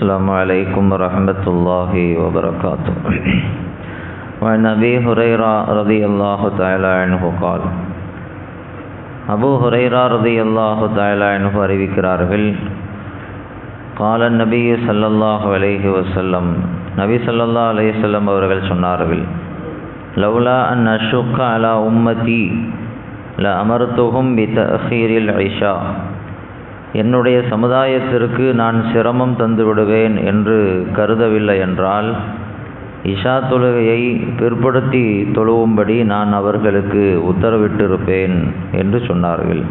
السلام عليكم ورحمة الله وبركاته وعن أبي هريرة رضي الله تعالى عنه قال அபு ஹுரைரா ரதி அல்லாஹு தாயலா என்று அறிவிக்கிறார்கள் கால நபி சல்லல்லாஹு அலைஹி வசல்லம் நபி சல்லல்லா அலைஹிஸ்ஸல்லம் அவர்கள் சொன்னார்கள் லவ்லா அன் அஷுக்க அலா உம்மதி ல அமர்த்துகும் பி தஹீரில் ஐஷா என்னுடைய சமுதாயத்திற்கு நான் சிரமம் தந்து விடுவேன் என்று கருதவில்லை என்றால் இஷா தொழுகையை பிற்படுத்தி தொழுவும்படி நான் அவர்களுக்கு உத்தரவிட்டிருப்பேன் என்று சொன்னார்கள்.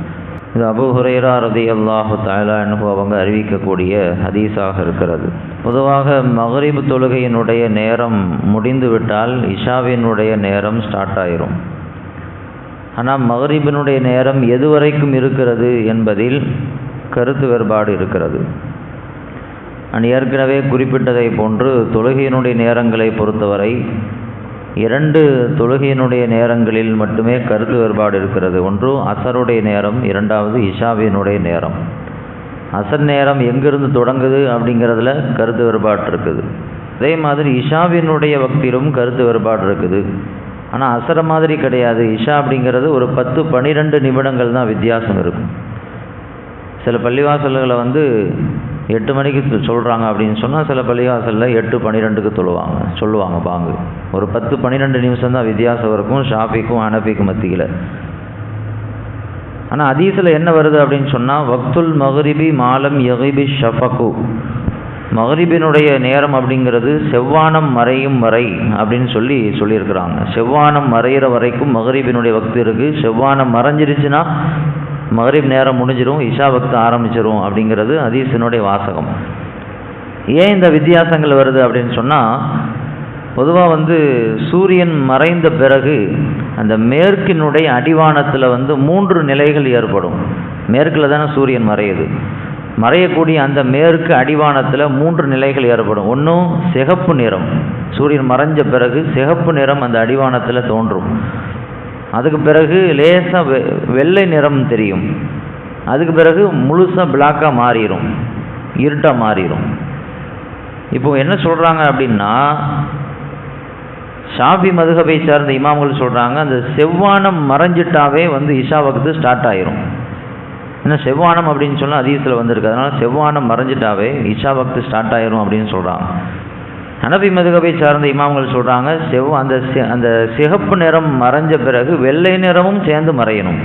இது அபு ஹுரைரா ரதி அல்லாஹு தாயலா என்று அவங்க அறிவிக்கக்கூடிய ஹதீஸாக இருக்கிறது. பொதுவாக மகரிப் தொழுகையினுடைய நேரம் முடிந்துவிட்டால் இஷாவினுடைய நேரம் ஸ்டார்ட் ஆயிரும். ஆனால் மகரிபினுடைய நேரம் எது வரைக்கும் இருக்கிறது என்பதில் கருத்து வேறுபாடு இருக்கிறது. நான் ஏற்கனவே குறிப்பிட்டதை போன்று தொழுகையினுடைய நேரங்களை பொறுத்தவரை இரண்டு தொழுகையினுடைய நேரங்களில் மட்டுமே கருத்து வேறுபாடு இருக்கிறது. ஒன்று அசருடைய நேரம் இரண்டாவது இஷாவினுடைய நேரம். அசர் நேரம் எங்கிருந்து தொடங்குது அப்படிங்கிறதுல கருத்து வேறுபாடு இருக்குது. அதே மாதிரி இஷாவினுடைய வக்தியிலும் கருத்து வேறுபாடு இருக்குது. ஆனால் அசர மாதிரி கிடையாது. இஷா அப்படிங்கிறது ஒரு பத்து பன்னிரெண்டு நிமிடங்கள் தான் வித்தியாசம் இருக்கும். சில பள்ளிவாசல்களை வந்து எட்டு மணிக்கு சொல்கிறாங்க அப்படின்னு சொன்னால் சில பள்ளிவாசலில் எட்டு பன்னிரெண்டுக்கு தொழுவாங்க சொல்லுவாங்க பாங்கு. ஒரு பத்து பன்னிரெண்டு நிமிஷம் தான் வித்தியாசம் இருக்கும் ஷாஃபிக்கும் அனபிக்கும் மத்தியில். ஆனால் அதீஸில் என்ன வருது அப்படின்னு சொன்னால் வக்துல் மஹரிபி மாலம் யகிபி ஷஃபகு. மகரிபினுடைய நேரம் அப்படிங்கிறது செவ்வானம் மறையும் வரை அப்படின்னு சொல்லி சொல்லியிருக்கிறாங்க. செவ்வானம் மறையிற வரைக்கும் மகரிபினுடைய வக்து இருக்குது செவ்வானம் மறைஞ்சிருச்சுன்னா மகரிப் நேரம் முடிஞ்சிடும் இஷா பக்து ஆரம்பிச்சிடும் அப்படிங்கிறது அதீசனுடைய வாசகம். ஏன் இந்த வித்தியாசங்கள் வருது அப்படின்னு சொன்னால் பொதுவாக வந்து சூரியன் மறைந்த பிறகு அந்த மேற்கினுடைய அடிவானத்தில் வந்து மூன்று நிலைகள் ஏற்படும். மேற்கில் தானே சூரியன் மறையுது. மறையக்கூடிய அந்த மேற்கு அடிவானத்தில் மூன்று நிலைகள் ஏற்படும். ஒன்றும் சிகப்பு நிறம். சூரியன் மறைஞ்ச பிறகு சிகப்பு நிறம் அந்த அடிவானத்தில் தோன்றும். அதுக்கு பிறகு லேசாக வெ வெள்ளை நிறம் தெரியும். அதுக்கு பிறகு முழுசாக பிளாக்காக மாறிடும் இருட்டாக மாறிடும் இப்போ என்ன சொல்கிறாங்க அப்படின்னா ஷாஃபி மதுகபை சார்ந்த இமாம்கள் சொல்கிறாங்க அந்த செவ்வானம் மறைஞ்சிட்டாவே வந்து இஷா வகுத்து ஸ்டார்ட் ஆயிரும். ஏன்னா செவ்வானம் அப்படின்னு சொன்னால் அதீசில் வந்திருக்கு. அதனால் செவ்வானம் மறைஞ்சிட்டாவே இஷா வகுத்து ஸ்டார்ட் ஆயிரும் அப்படின்னு சொல்கிறாங்க அனபி மதுகபை சார்ந்த இமாம்கள் சொல்கிறாங்க செவ் அந்த அந்த சிகப்பு நிறம் மறைஞ்ச பிறகு வெள்ளை நிறமும் சேர்ந்து மறையணும்.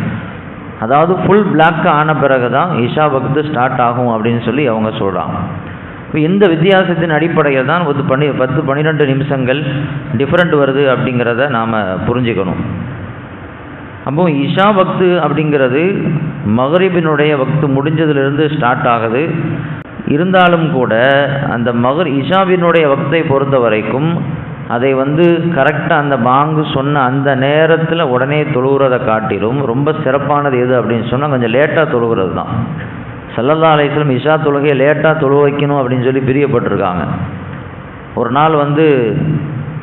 அதாவது ஃபுல் பிளாக் ஆன பிறகு தான் இஷா பக்து ஸ்டார்ட் ஆகும் அப்படின்னு சொல்லி அவங்க சொல்கிறாங்க இப்போ இந்த வித்தியாசத்தின் அடிப்படையில் தான் ஒரு பனி பத்து பன்னிரெண்டு நிமிஷங்கள் டிஃப்ரெண்ட் வருது அப்படிங்கிறத நாம் புரிஞ்சுக்கணும். அப்போ இஷா பக்து அப்படிங்கிறது மகரிபினுடைய வக்து முடிஞ்சதுலேருந்து ஸ்டார்ட் ஆகுது. இருந்தாலும் கூட அந்த மகர் இஷாவினுடைய வக்தை பொறுத்த வரைக்கும் அதை வந்து கரெக்டாக அந்த பாங்கு சொன்ன அந்த நேரத்தில் உடனே தொழுகிறத காட்டிலும் ரொம்ப சிறப்பானது எது அப்படின்னு சொன்னால் கொஞ்சம் லேட்டாக தொழுகிறது தான். செல்லல்லா அலிஸ்லம் இஷா தொழுகையை லேட்டாக தொழு வைக்கணும் அப்படின்னு சொல்லி பிரியப்பட்டிருக்காங்க. ஒரு நாள் வந்து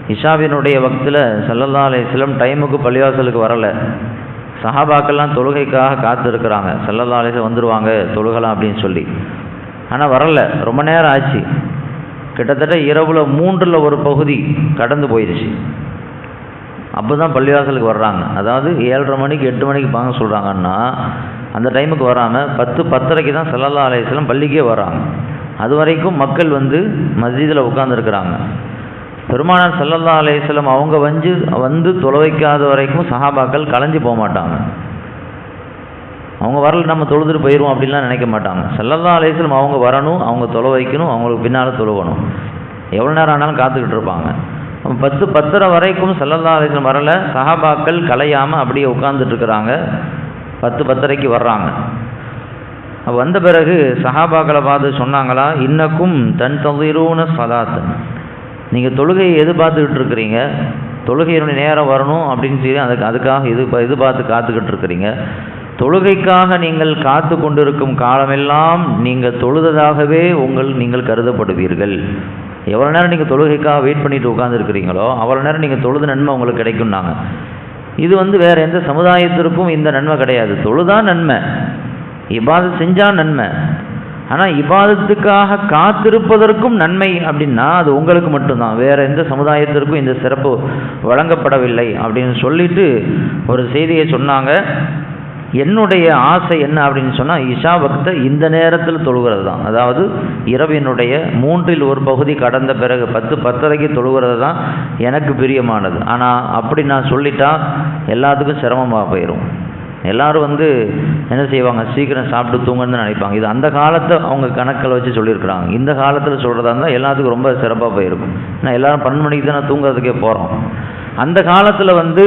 இஷாவினுடைய வக்தில் சல்லல்லா அலையம் டைமுக்கு பள்ளிவாசலுக்கு வரலை. சஹாபாக்கெல்லாம் தொழுகைக்காக காத்திருக்கிறாங்க. சல்லல்லா அலையம் வந்துடுவாங்க தொழுகலாம் அப்படின்னு சொல்லி. ஆனால் வரலை. ரொம்ப நேரம் ஆச்சு. கிட்டத்தட்ட இரவில் மூன்றில் ஒரு பகுதி கடந்து போயிடுச்சு அப்போ தான் பள்ளிவாசலுக்கு வர்றாங்க. அதாவது ஏழரை மணிக்கு எட்டு மணிக்கு பாங்க சொல்கிறாங்கன்னா அந்த டைமுக்கு வராமல் பத்து பத்தரைக்கு தான் செல்லல்லா ஆலயத்திலும் பள்ளிக்கே வராங்க அது வரைக்கும் மக்கள் வந்து மஸ்ஜிதில் உட்காந்துருக்குறாங்க பெருமானார் செல்லல்லா ஆலயசலம் அவங்க வந்து வந்து தொலைவைக்காத வரைக்கும் சஹாபாக்கள் கலைஞ்சு போக மாட்டாங்க. அவங்க வரல நம்ம தொழுதுட்டு போயிடுவோம் அப்படின்லாம் நினைக்க மாட்டாங்க. சல்லல்லா அலையம் அவங்க வரணும் அவங்க தொலை வைக்கணும் அவங்களுக்கு பின்னால் தொழுவணும். எவ்வளோ நேரம் ஆனாலும் காத்துக்கிட்டு இருப்பாங்க. பத்து பத்தரை வரைக்கும் சல்லல்லா அலையம் வரல சஹாபாக்கள் கலையாமல் அப்படியே உட்காந்துட்டு இருக்கிறாங்க. பத்து பத்தரைக்கு வர்றாங்க. வந்த பிறகு சஹாபாக்களை பார்த்து சொன்னாங்களா இன்னக்கும் தன் தொகைரூன சலாத் நீங்கள் தொழுகையை எதிர்பார்த்துக்கிட்டு இருக்கிறீங்க? தொழுகையினுடைய நேரம் வரணும் அப்படின்னு சொல்லி அதுக்கு அதுக்காக இது இது பார்த்து காத்துக்கிட்டு இருக்கிறீங்க. தொழுகைக்காக நீங்கள் காத்து கொண்டிருக்கும் காலமெல்லாம் நீங்கள் தொழுததாகவே உங்கள் நீங்கள் கருதப்படுவீர்கள். எவ்வளோ நேரம் நீங்கள் தொழுகைக்காக வெயிட் பண்ணிட்டு உட்காந்துருக்கிறீங்களோ அவ்வளோ நேரம் நீங்கள் தொழுது நன்மை உங்களுக்கு கிடைக்கும்னாங்க. இது வந்து வேறு எந்த சமுதாயத்திற்கும் இந்த நன்மை கிடையாது. தொழுதான் நன்மை இபாதத் செஞ்சால் நன்மை. ஆனால் இபாதத்துக்காக காத்திருப்பதற்கும் நன்மை அப்படின்னா அது உங்களுக்கு மட்டும்தான். வேறு எந்த சமுதாயத்திற்கும் இந்த சிறப்பு வழங்கப்படவில்லை அப்படின்னு சொல்லிட்டு ஒரு செய்தியை சொன்னாங்க. என்னுடைய ஆசை என்ன அப்படின்னு சொன்னால் இஷா பக்தை இந்த நேரத்தில் தொழுகிறது தான் அதாவது இரவினுடைய மூன்றில் ஒரு பகுதி கடந்த பிறகு பத்து பத்தரைக்கு தொழுகிறது தான் எனக்கு பிரியமானது. ஆனால் அப்படி நான் சொல்லிட்டா எல்லாத்துக்கும் சிரமமாக போயிடும் எல்லாரும் வந்து என்ன செய்வாங்க சீக்கிரம் சாப்பிட்டு தூங்கன்னு நினைப்பாங்க. இது அந்த காலத்தை அவங்க கணக்கில் வச்சு சொல்லியிருக்கிறாங்க. இந்த காலத்தில் சொல்கிறதா இருந்தால் எல்லாத்துக்கும் ரொம்ப சிறப்பாக போயிருக்கும். ஏன்னா எல்லாரும் பன்னெண்டு மணிக்கு தானே தூங்குறதுக்கே போகிறோம் அந்த காலத்தில் வந்து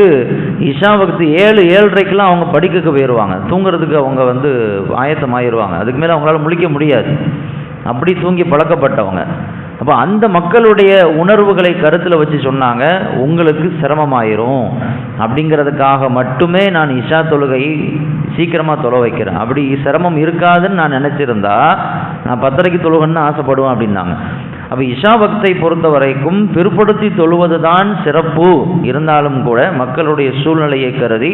இஷா பக்தி ஏழு ஏழரைக்கெல்லாம் அவங்க படிக்கக்கு போயிடுவாங்க தூங்குறதுக்கு அவங்க வந்து ஆயத்தமாயிருவாங்க. அதுக்கு மேலே அவங்களால முழிக்க முடியாது. அப்படி தூங்கி பழக்கப்பட்டவங்க. அப்போ அந்த மக்களுடைய உணர்வுகளை கருத்தில் வச்சு சொன்னாங்க உங்களுக்கு சிரமமாயிரும். அப்படிங்கிறதுக்காக மட்டுமே நான் இஷா தொழுகையை சீக்கிரமாக தொலை வைக்கிறேன். அப்படி சிரமம் இருக்காதுன்னு நான் நினச்சிருந்தா நான் பத்தரைக்கு தொழுகன்னு ஆசைப்படுவேன் அப்படின்னாங்க. அப்போ இஷா பக்தை பொறுத்த வரைக்கும் பிற்படுத்தி தொழுவது தான் சிறப்பு. இருந்தாலும் கூட மக்களுடைய சூழ்நிலையை கருதி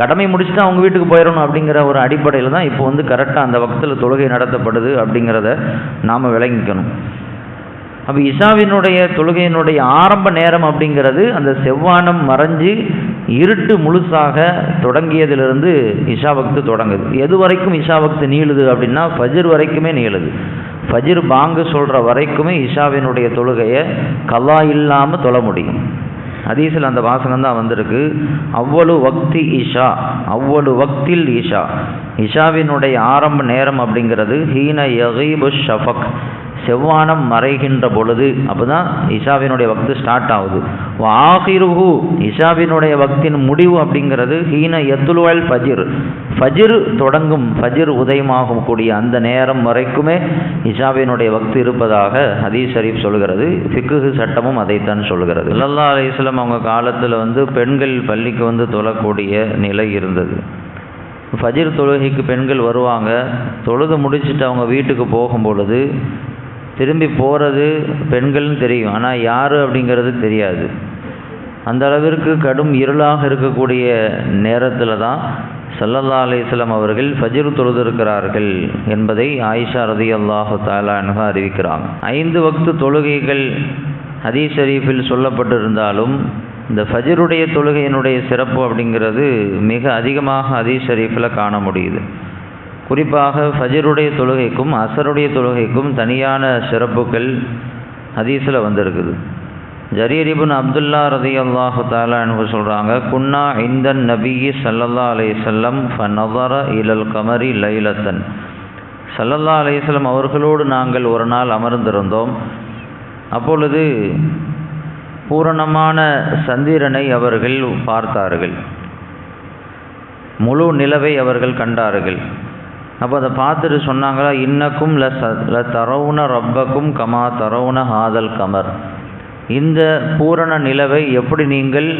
கடமை முடிச்சுட்டு அவங்க வீட்டுக்கு போயிடணும் அப்படிங்கிற ஒரு அடிப்படையில் தான் இப்போ வந்து கரெக்டாக அந்த வக்தில் தொழுகை நடத்தப்படுது அப்படிங்கிறத நாம் விளங்கிக்கணும். அப்போ இஷாவினுடைய தொழுகையினுடைய ஆரம்ப நேரம் அப்படிங்கிறது அந்த செவ்வானம் மறைஞ்சு இருட்டு முழுசாக தொடங்கியதிலிருந்து இஷா பக்து தொடங்குது. எது வரைக்கும் இஷா பக்து நீளுது அப்படின்னா ஃபஜ்ர் வரைக்குமே நீளுது. ஃபஜிர் பாங்கு சொல்கிற வரைக்குமே இஷாவினுடைய தொழுகையை கல்லா இல்லாமல் தொழ முடியும். ஹதீஸில் அந்த வாசகம் தான் வந்திருக்கு. அவ்வளவு வக்தி இஷா அவ்வளவு வக்தில் இஷா. இஷாவினுடைய ஆரம்ப நேரம் அப்படிங்கிறது ஹீன யகீபு ஷஃபக். செவ்வானம் மறைகின்ற பொழுது அப்போ தான் இஷாவினுடைய வக்து ஸ்டார்ட் ஆகுது. ஆஹிருஹு இஷாவினுடைய வக்தின் முடிவு அப்படிங்கிறது ஹீன எத்துலுவல் ஃபஜிர். ஃபஜிர் தொடங்கும் ஃபஜிர் உதயமாகும் கூடிய அந்த நேரம் வரைக்குமே இஷாவினுடைய வக்து இருப்பதாக ஹதீஸ் ஷரீப் சொல்கிறது. ஃபிக்குஹு சட்டமும் அதைத்தான் சொல்கிறது. அல்லா அலிஸ்லாம் அவங்க காலத்தில் வந்து பெண்கள் பள்ளிக்கு வந்து தொழக்கூடிய நிலை இருந்தது. ஃபஜிர் தொழுகைக்கு பெண்கள் வருவாங்க. தொழுது முடிச்சுட்டு அவங்க வீட்டுக்கு போகும் பொழுது திரும்பி போகிறது பெண்கள்னு தெரியும். ஆனால் யார் அப்படிங்கிறது தெரியாது. அந்த அளவிற்கு கடும் இருளாக இருக்கக்கூடிய நேரத்தில் தான் சல்லல்லா அலிஸ்லாம் அவர்கள் ஃபஜிர் தொழுதிருக்கிறார்கள் என்பதை ஆயிஷா ரதி அல்லாஹு தாலானுக அறிவிக்கிறாங்க. ஐந்து வக்து தொழுகைகள் ஹதீஸ் ஷரீஃபில் சொல்லப்பட்டிருந்தாலும் இந்த ஃபஜருடைய தொழுகையினுடைய சிறப்பு அப்படிங்கிறது மிக அதிகமாக ஹதீஸ் ஷரீஃபில் காண முடியுது. குறிப்பாக ஃபஜருடைய தொழுகைக்கும் அசருடைய தொழுகைக்கும் தனியான சிறப்புகள் ஹதீஸில் வந்திருக்குது. ஜரீரிபுன் அப்துல்லா ரதி அல்லாஹு தாலான்னு சொல்கிறாங்க குன்னா இந்தன் நபியி சல்லல்லா அலையம் ஃபநவர இலல் கமரி லைலத்தன். சல்லல்லா அலையம் அவர்களோடு நாங்கள் ஒரு நாள் அமர்ந்திருந்தோம். அப்பொழுது பூரணமான சந்திரனை அவர்கள் பார்த்தார்கள். முழு நிலவை அவர்கள் கண்டார்கள். அப்போ அதை பார்த்துட்டு சொன்னாங்களா? இன்னக்கும் ல ச ல தரவுன ரப்பக்கும் கமா தரவுன ஹாதல் கமர். இந்த பூரண நிலவை எப்படி நீங்கள்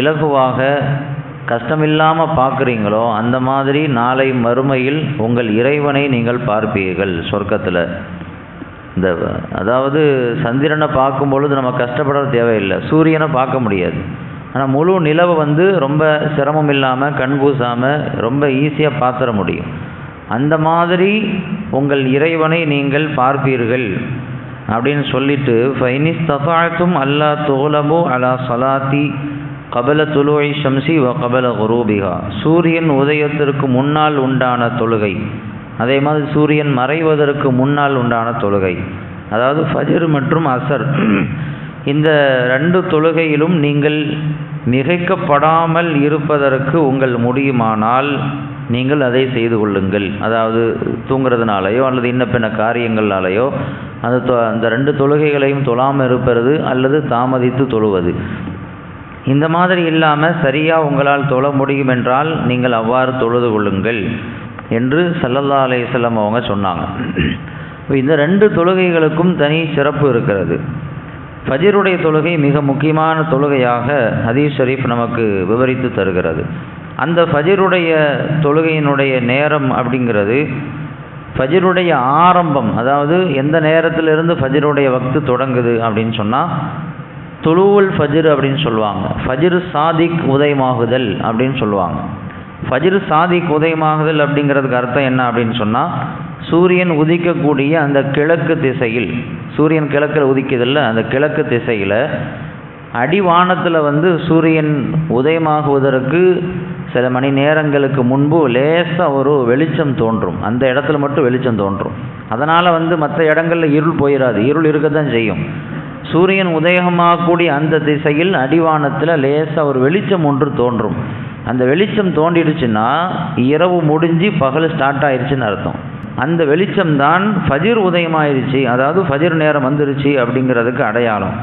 இலகுவாக கஷ்டமில்லாமல் பார்க்குறீங்களோ அந்த மாதிரி நாளை மறுமையில் உங்கள் இறைவனை நீங்கள் பார்ப்பீர்கள் சொர்க்கத்தில். இந்த அதாவது சந்திரனை பார்க்கும் பொழுது நம்ம கஷ்டப்பட தேவையில்லை. சூரியனை பார்க்க முடியாது. ஆனால் முழு நிலவை வந்து ரொம்ப சிரமம் இல்லாமல் கண்கூசாமல் ரொம்ப ஈஸியாக பார்த்துட முடியும். அந்த மாதிரி உங்கள் இறைவனை நீங்கள் பார்ப்பீர்கள். அப்படின்னு சொல்லிட்டு ஃபைனிஸ் தஃபாத்தும் அல்லா தோலபோ அலா சலாத்தி கபல துலுவை ஷம்சி வ கபல குரூபிகா சூரியன் உதயத்திற்கு முன்னால் உண்டான தொழுகை. அதே மாதிரி சூரியன் மறைவதற்கு முன்னால் உண்டான தொழுகை. அதாவது ஃபஜர் மற்றும் அசர். இந்த ரெண்டு தொழுகையிலும் நீங்கள் மிகைக்கப்படாமல் இருப்பதற்கு உங்கள் முடியுமானால் நீங்கள் அதை செய்து கொள்ளுங்கள். அதாவது தூங்குறதுனாலையோ அல்லது இன்ன பின்ன காரியங்கள்னாலேயோ அந்த அந்த ரெண்டு தொழுகைகளையும் தொழாமல் இருப்பது அல்லது தாமதித்து தொழுவது. இந்த மாதிரி இல்லாமல் சரியாக உங்களால் தொழ முடியும் என்றால் நீங்கள் அவ்வாறு தொழுது கொள்ளுங்கள் என்று சல்லல்லா அலையம் அவங்க சொன்னாங்க. இந்த ரெண்டு தொழுகைகளுக்கும் தனி சிறப்பு இருக்கிறது. ஃபஜருடைய தொழுகை மிக முக்கியமான தொழுகையாக ஹதீஸ் ஷரீஃப் நமக்கு விவரித்து தருகிறது. அந்த ஃபஜருடைய தொழுகையினுடைய நேரம் அப்படிங்கிறது ஃபஜருடைய ஆரம்பம் அதாவது எந்த நேரத்திலிருந்து ஃபஜருடைய வக்து தொடங்குது அப்படின்னு சொன்னால் துளுவுல் ஃபஜிர் அப்படின்னு சொல்லுவாங்க. ஃபஜிர் சாதிக் உதயமாகுதல் அப்படின்னு சொல்லுவாங்க. ஃபஜிர் சாதிக் உதயமாகுதல் அப்படிங்கிறதுக்கு அர்த்தம் என்ன அப்படின்னு சொன்னால் சூரியன் உதிக்கக்கூடிய அந்த கிழக்கு திசையில் சூரியன் கிழக்கில் உதிக்குதில்ல அந்த கிழக்கு திசையில் அடிவானத்தில் வந்து சூரியன் உதயமாகுவதற்கு சில மணி நேரங்களுக்கு முன்பு லேசாக ஒரு வெளிச்சம் தோன்றும். அந்த இடத்துல மட்டும் வெளிச்சம் தோன்றும். அதனால் வந்து மற்ற இடங்களில் இருள் போயிடாது இருள் இருக்க தான் செய்யும். சூரியன் உதயமாகக்கூடிய அந்த திசையில் அடிவானத்தில் லேசாக ஒரு வெளிச்சம் ஒன்று தோன்றும். அந்த வெளிச்சம் தோண்டிடுச்சுன்னா இரவு முடிஞ்சு பகல் ஸ்டார்ட் ஆயிடுச்சுன்னு அர்த்தம். அந்த வெளிச்சம் தான் ஃபஜிர் உதயமாயிருச்சு. அதாவது ஃபஜிர் நேரம் வந்துருச்சு அப்படிங்கிறதுக்கு அடையாளம்.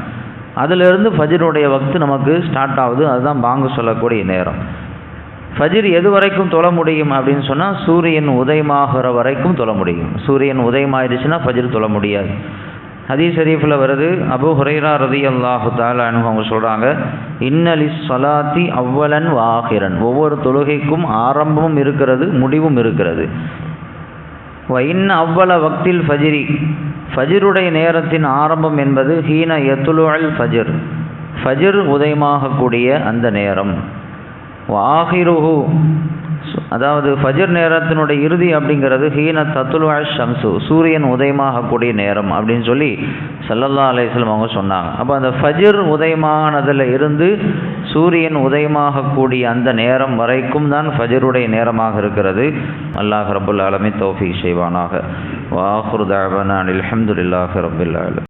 அதிலிருந்து ஃபஜிருடைய வக்து நமக்கு ஸ்டார்ட் ஆகுது. அதுதான் பாங்கு சொல்லக்கூடிய நேரம். ஃபஜிர் எது வரைக்கும் தொழ முடியும் அப்படின்னு சொன்னால் சூரியன் உதயமாகிற வரைக்கும் தொழ முடியும். சூரியன் உதயமாயிருச்சுன்னா ஃபஜிர் தொழ முடியாது. ஹதீஸ் ஷரீஃபில் வருது அபு ஹுரைரா ரதி அல்லாஹு தாலானு அவங்க சொல்கிறாங்க இன்னலி சலாத்தி அவ்வளன் வாகிரன் ஒவ்வொரு தொழுகைக்கும் ஆரம்பமும் இருக்கிறது முடிவும் இருக்கிறது. இன்ன அவ்வள வக்தில் ஃபஜிரி. ஃபஜிருடைய நேரத்தின் ஆரம்பம் என்பது ஹீன எத்துலு அல் ஃபஜிர். ஃபஜிர் உதயமாகக்கூடிய அந்த நேரம். வாஹிருஹு. அதாவது ஃபஜர் நேரத்தினுடைய இறுதி அப்படிங்கிறது ஹீன தத்துல்வா ஷம்சு சூரியன் உதயமாகக்கூடிய நேரம் அப்படின்னு சொல்லி சல்லல்லா அலையம் அவங்க சொன்னாங்க. அப்போ அந்த ஃபஜர் உதயமானதில் இருந்து சூரியன் உதயமாகக்கூடிய அந்த நேரம் வரைக்கும் தான் ஃபஜருடைய நேரமாக இருக்கிறது. அல்லாஹ் ரபுல் ஆலமி தௌஃபி செய்வானாக. வாஹுர் தாபனா அலமதுல்லாஹ் ரபுல் ஆலம்.